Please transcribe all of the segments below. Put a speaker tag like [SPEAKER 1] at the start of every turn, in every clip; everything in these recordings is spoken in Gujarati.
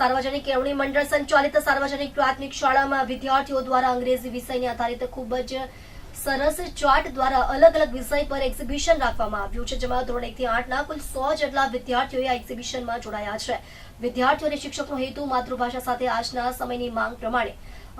[SPEAKER 1] સાર્વજનિક કેળવણી મંડળ સંચાલિત સાર્વજનિક પ્રાથમિક શાળામાં વિદ્યાર્થીઓ દ્વારા અંગ્રેજી વિષયને આધારિત ખૂબ જ સરસ ચાર્ટ દ્વારા અલગ અલગ વિષય પર એક્ઝિબિશન રાખવામાં આવ્યું છે, જેમાં ધોરણ એકથી આઠના કુલ સો જેટલા વિદ્યાર્થીઓ આ એક્ઝિબિશનમાં જોડાયા છે. વિદ્યાર્થીઓ અને શિક્ષકનો હેતુ માતૃભાષા સાથે આજના સમયની માંગ પ્રમાણે.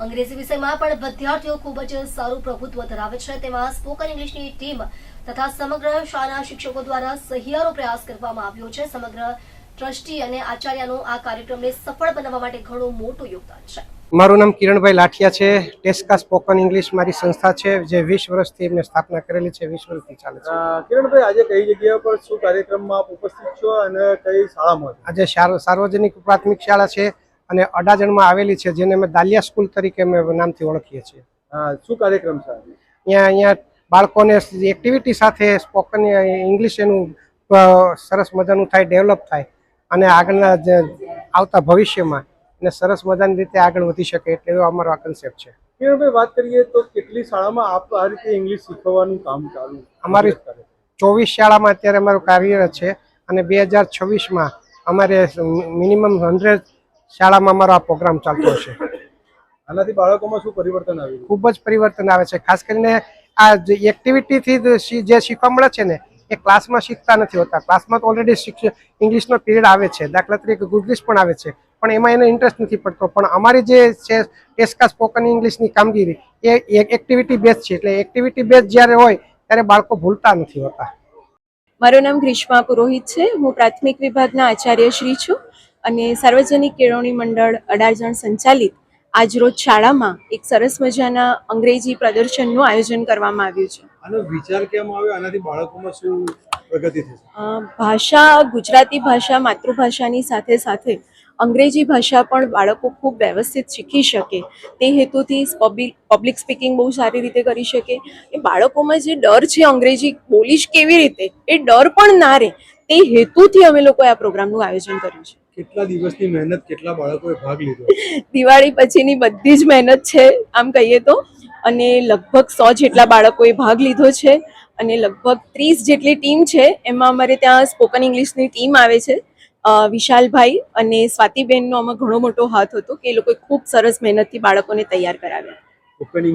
[SPEAKER 1] અંગ્રેજી વિષયમાં પણ વિદ્યાર્થીઓ ખૂબ જ સારું પ્રભુત્વ ધરાવે છે, તેમાં સ્પોકન ઇંગ્લિશની ટીમ તથા સમગ્ર શાળાના શિક્ષકો દ્વારા સહિયારો પ્રયાસ કરવામાં આવ્યો છે. સમગ્ર ટ્રસ્ટી અને આચાર્યનું આ કાર્યક્રમને સફળ બનાવવા માટે ઘણું મોટું યોગદાન છે.
[SPEAKER 2] મારું નામ કિરણભાઈ લાઠિયા છે. ટેસ્કા સ્પોકન ઇંગ્લિશ મારી સંસ્થા છે જે વીસ વર્ષથી એમને સ્થાપના કરેલી છે વીસ વર્ષથી ચાલે છે.
[SPEAKER 3] કિરણભાઈ આજે કઈ જગ્યા પર શું કાર્યક્રમમાં આપ ઉપસ્થિત છો અને કઈ શાળામાં
[SPEAKER 2] આજે સાર્વજનિક પ્રાથમિક શાળા છે અને અડાજણમાં આવેલી છે જેને અમે દાલિયા સ્કૂલ તરીકે અમે નામથી ઓળખીએ છીએ.
[SPEAKER 3] હા, શું કાર્યક્રમ છે
[SPEAKER 2] અહીંયા અહીંયા બાળકોને એક્ટિવિટી સાથે સ્પોકન ઇંગ્લિશ એનું સરસ મજાનું થાય ડેવલપ થાય અને આગળના જે આવતા ભવિષ્યમાં એને સરસ મજાની રીતે આગળ વધી શકે એટલે એવો અમારો આ કન્સેપ્ટ છે.
[SPEAKER 3] કિરણભાઈ વાત કરીએ તો કેટલી શાળામાં આપ આ રીતે ઇંગ્લિશ શીખવવાનું કામ ચાલુ
[SPEAKER 2] અમારી ચોવીસ શાળામાં અત્યારે અમારું કાર્યરત છે અને બે હજાર છવ્વીસમાં અમારે મિનિમમ હંડ્રેડ શાળામાં અમારો આ પ્રોગ્રામ ચાલતો હશે.
[SPEAKER 3] આનાથી બાળકોમાં શું પરિવર્તન આવ્યું
[SPEAKER 2] ખૂબ જ પરિવર્તન આવે છે. ખાસ કરીને આ જે એક્ટિવિટીથી જે શીખવા મળે છે ને એ ક્લાસમાં શીખતા નથી હોતા. ક્લાસમાં તો ઓલરેડી શિક્ષણ ઇંગ્લિશનો પીરિયડ આવે છે. દાખલા તરીકે ગુજરીશ પણ આવે છે. પણ એમાં એને ઇન્ટરેસ્ટ નથી પડતો. પણ અમારી જે છે, ટેસ્કા સ્પોકન ઇંગ્લિશની કામગીરી, એ એક્ટિવિટી બેઝ છે. એટલે એક્ટિવિટી બેઝ જ્યારે હોય, ત્યારે બાળકો ભૂલતા નથી હોતા.
[SPEAKER 4] મારું નામ ગ્રીષ્મા પુરોહિત છે. હું પ્રાથમિક વિભાગના આચાર્ય શ્રી છું અને સાર્વજનિક કેળવણી મંડળ અડાજણ સંચાલિત આજરોજ શાળામાં એક સરસ મજાના અંગ્રેજી પ્રદર્શનનું આયોજન કરવામાં આવ્યું છે.
[SPEAKER 3] આનો વિચાર કેમ આવ્યો? આનાથી બાળકોમાં શું પ્રગતિ થશે?
[SPEAKER 4] ભાષા ગુજરાતી ભાષા માતૃભાષાની સાથે સાથે અંગ્રેજી ભાષા પણ બાળકો ખૂબ વ્યવસ્થિત શીખી શકે. તે હેતુથી પબ્લિક સ્પીકિંગ બહુ સારી રીતે કરી શકે. એ બાળકોમાં જે ડર છે અંગ્રેજી બોલીશ કેવી રીતે? એ ડર પણ ના રહે તે હેતુથી અમે લોકોએ આ પ્રોગ્રામનું આયોજન કર્યું છે.
[SPEAKER 3] કેટલા દિવસની મહેનત કેટલા બાળકોએ ભાગ લીધો?
[SPEAKER 4] દિવાળી પછીની બધી જ મહેનત છે આમ કહીએ તો. અને લગભગ સો જેટલા બાળકોએ ભાગ લીધો છે અને લગભગ ત્રીસ જેટલી ટીમ છે. એમાં અમારે ત્યાં સ્પોકન ઇંગ્લિશની ટીમ આવે છે. વિશાલભાઈ અને સ્વાતિબેનનો આમાં ઘણો મોટો હાથ હતો કે એ લોકોએ ખૂબ સરસ મહેનતથી બાળકોને તૈયાર કરાવ્યા.